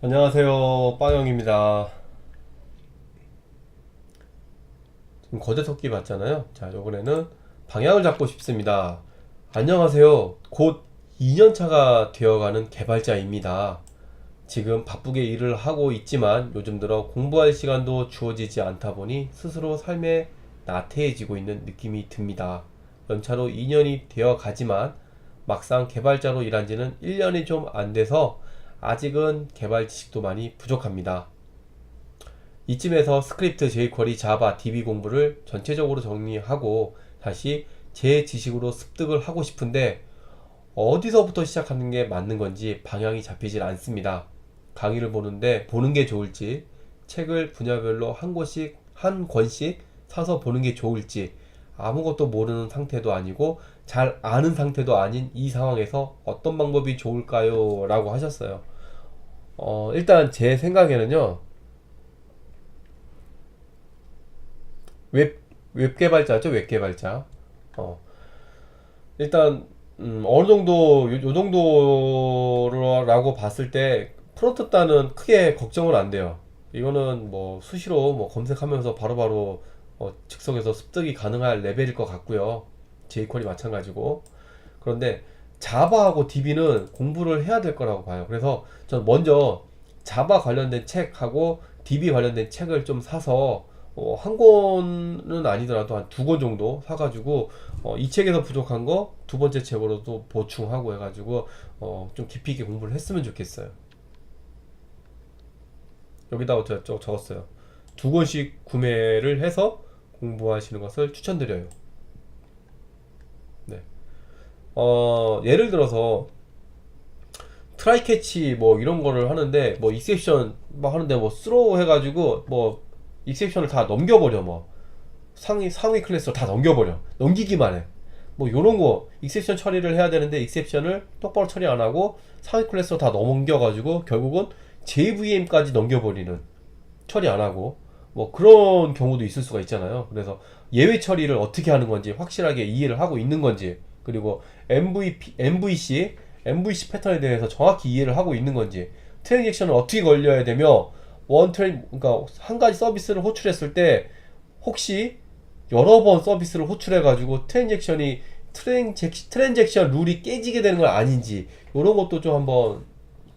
안녕하세요 빵영입니다. 지금 거대 토끼 봤잖아요. 자 요번에는 방향을 잡고 싶습니다. 안녕하세요. 곧 2년차가 되어가는 개발자입니다. 지금 바쁘게 일을 하고 있지만 요즘 들어 공부할 시간도 주어지지 않다 보니 스스로 삶에 나태해지고 있는 느낌이 듭니다. 연차로 2년이 되어 가지만 막상 개발자로 일한 지는 1년이 좀 안 돼서 아직은 개발 지식도 많이 부족합니다. 이쯤에서 스크립트, jQuery, 자바, DB 공부를 전체적으로 정리하고 다시 제 지식으로 습득을 하고 싶은데 어디서부터 시작하는 게 맞는 건지 방향이 잡히질 않습니다. 강의를 보는데 보는 게 좋을지, 책을 분야별로 한 권씩, 한 권씩 사서 보는 게 좋을지, 아무것도 모르는 상태도 아니고 잘 아는 상태도 아닌 이 상황에서 어떤 방법이 좋을까요? 라고 하셨어요. 어, 일단 제 생각에는요, 웹, 웹 개발자죠, 웹 개발자. 어, 일단, 음, 어느 정도, 요, 요 정도라고 봤을 때, 프론트 단은 크게 걱정은 안 돼요. 이거는 뭐, 수시로 뭐 검색하면서 바로바로, 어, 즉석에서 습득이 가능할 레벨일 것 같고요. jQuery 마찬가지고. 그런데, 자바하고 DB는 공부를 해야 될 거라고 봐요. 그래서 저는 먼저 자바 관련된 책하고 DB 관련된 책을 좀 사서 어, 한 권은 아니더라도 한 두 권 정도 사가지고 어, 이 책에서 부족한 거 두 번째 책으로 또 보충하고 해가지고 어, 좀 깊이 있게 공부를 했으면 좋겠어요. 여기다가 제가 적- 적었어요. 두 권씩 구매를 해서 공부하시는 것을 추천드려요. 네. 어, 예를 들어서 트라이 캐치 뭐 이런 거를 하는데 뭐 익셉션 뭐 하는데 뭐 스로우 해가지고 뭐 익셉션을 다 넘겨버려 뭐 상위 상위 클래스로 다 넘겨버려 넘기기만 해 뭐 요런 거 익셉션 처리를 해야 되는데 익셉션을 똑바로 처리 안 하고 상위 클래스로 다 넘겨가지고 결국은 JVM까지 넘겨버리는 처리 안 하고 뭐 그런 경우도 있을 수가 있잖아요. 그래서 예외 처리를 어떻게 하는 건지 확실하게 이해를 하고 있는 건지 그리고 MVP, MVC, MVC 패턴에 대해서 정확히 이해를 하고 있는 건지 트랜잭션을 어떻게 걸려야 되며 원 트랜 그러니까 한 가지 서비스를 호출했을 때 혹시 여러 번 서비스를 호출해 가지고 트랜잭션이 트랜잭, 트랜잭션 룰이 깨지게 되는 건 아닌지 이런 것도 좀 한번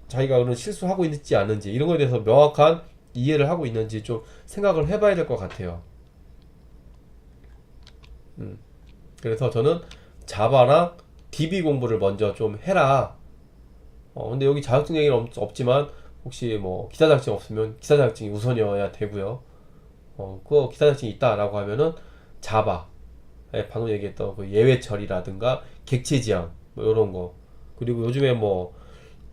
자기가 그런 실수하고 있는지 않는지 이런 거에 대해서 명확한 이해를 하고 있는지 좀 생각을 해봐야 될 것 같아요. 음. 그래서 저는 자바랑 DB 공부를 먼저 좀 해라. 어, 근데 여기 자격증 얘기는 없, 없지만 혹시 뭐 기사 자격증 없으면 기사 자격증이 우선이어야 되고요. 어, 그거 기사 자격증이 있다라고 하면은 자바, 예, 방금 얘기했던 그 예외 처리라든가 객체 지향 뭐 이런 거. 그리고 요즘에 뭐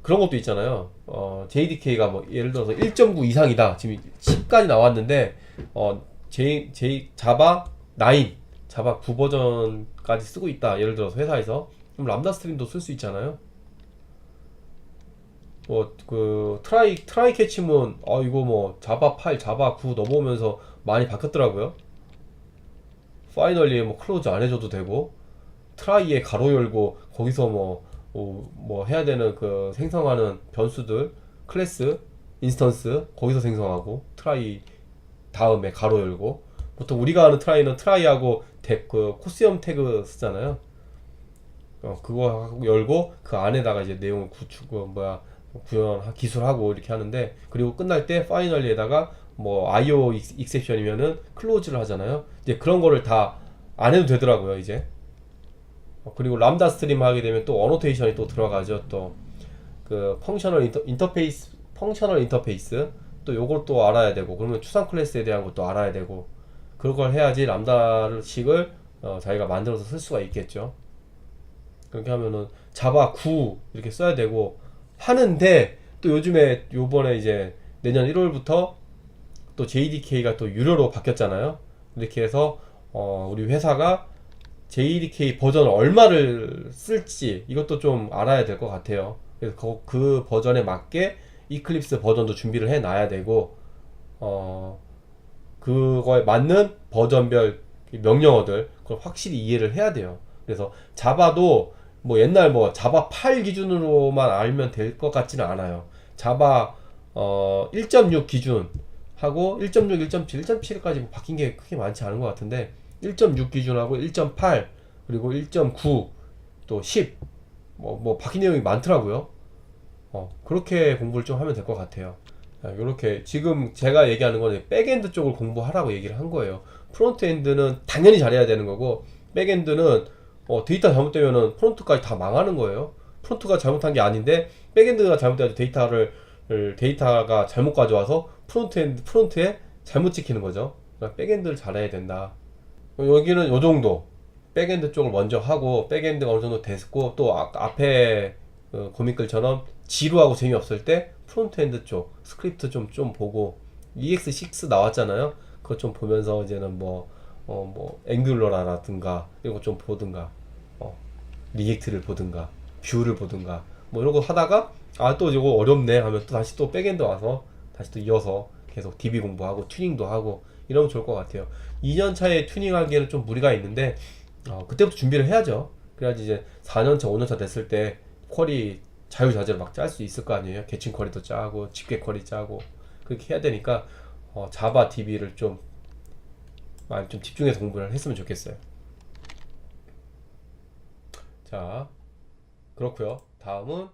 그런 것도 있잖아요. 어, JDK가 뭐 예를 들어서 1.9 이상이다. 지금 10까지 나왔는데 어, J, J 자바 9, 자바 9 버전까지 쓰고 있다. 예를 들어서 회사에서 그럼 람다 스트림도 쓸 수 있잖아요. 뭐 그 트라이 트라이 캐치문 어 이거 뭐 자바 8, 자바 9 넘어오면서 많이 바뀌었더라고요. 파이널리에 뭐 클로즈 안 해줘도 되고 트라이에 가로 열고 거기서 뭐, 뭐, 뭐 해야 되는 그 생성하는 변수들 클래스 인스턴스 거기서 생성하고 트라이 다음에 가로 열고 보통 우리가 아는 트라이는 트라이하고 대, 그 코스염 태그 쓰잖아요. 어, 그거 열고 그 안에다가 이제 내용을 구축 그 뭐야 구현 기술하고 이렇게 하는데 그리고 끝날 때 파이널리에다가 뭐 IO 익셉션이면은 클로즈를 하잖아요. 이제 그런 거를 다 안 해도 되더라고요, 이제. 어, 그리고 람다 스트림 하게 되면 또 어노테이션이 또 들어가죠. 또 그 펑셔널 인터, 인터페이스 펑셔널 인터페이스 또 요걸 또 알아야 되고 그러면 추상 클래스에 대한 것도 알아야 되고 그걸 해야지 람다식을 어, 자기가 만들어서 쓸 수가 있겠죠. 그렇게 하면은 자바 9 이렇게 써야 되고 하는데 또 요즘에 요번에 이제 내년 1월부터 또 JDK가 또 유료로 바뀌었잖아요. 이렇게 해서 어, 우리 회사가 JDK 버전을 얼마를 쓸지 이것도 좀 알아야 될 것 같아요. 그래서 그, 그 버전에 맞게 이클립스 버전도 준비를 해 놔야 되고 어, 그거에 맞는 버전별 명령어들 그걸 확실히 이해를 해야 돼요. 그래서 자바도 뭐 옛날 뭐 자바 8 기준으로만 알면 될 것 같지는 않아요. 자바 어, 1.6 기준 하고 1.6, 1.7, 1.7까지 뭐 바뀐 게 크게 많지 않은 것 같은데 1.6 기준하고 1.8 그리고 1.9또 10 뭐, 뭐 바뀐 내용이 많더라고요. 어, 그렇게 공부를 좀 하면 될 것 같아요. 이렇게 지금 제가 얘기하는 거는 백엔드 쪽을 공부하라고 얘기를 한 거예요. 프론트엔드는 당연히 잘해야 되는 거고 백엔드는 어, 데이터 잘못되면은 프론트까지 다 망하는 거예요. 프론트가 잘못한 게 아닌데 백엔드가 잘못돼서 데이터를 데이터가 잘못 가져와서 프론트엔드 프론트에 잘못 찍히는 거죠. 그러니까 백엔드를 잘해야 된다. 여기는 요 정도 백엔드 쪽을 먼저 하고 백엔드가 어느 정도 됐고 또 아, 앞에 그 고민글처럼 지루하고 재미없을 때 프론트엔드 쪽 스크립트 좀좀 보고 EX6 나왔잖아요. 그거 좀 보면서 이제는 뭐 어 뭐 앵귤러라든가 이런 거 좀 보든가 어 리액트를 보든가 뷰를 보든가 뭐 이런 거 하다가 아 또 이거 어렵네 하면 또 다시 또 백엔드 와서 다시 또 이어서 계속 DB 공부하고 튜닝도 하고 이러면 좋을 것 같아요. 2년 차에 튜닝하기에는 좀 무리가 있는데 어, 그때부터 준비를 해야죠. 그래야지 이제 4년 차, 5년 차 됐을 때 쿼리 자유자재로 막 짤 수 있을 거 아니에요. 개칭 쿼리도 짜고 집계 쿼리 짜고 그렇게 해야 되니까 어, 자바 DB를 좀 많이 좀 집중해서 공부를 했으면 좋겠어요. 자, 그렇고요. 다음은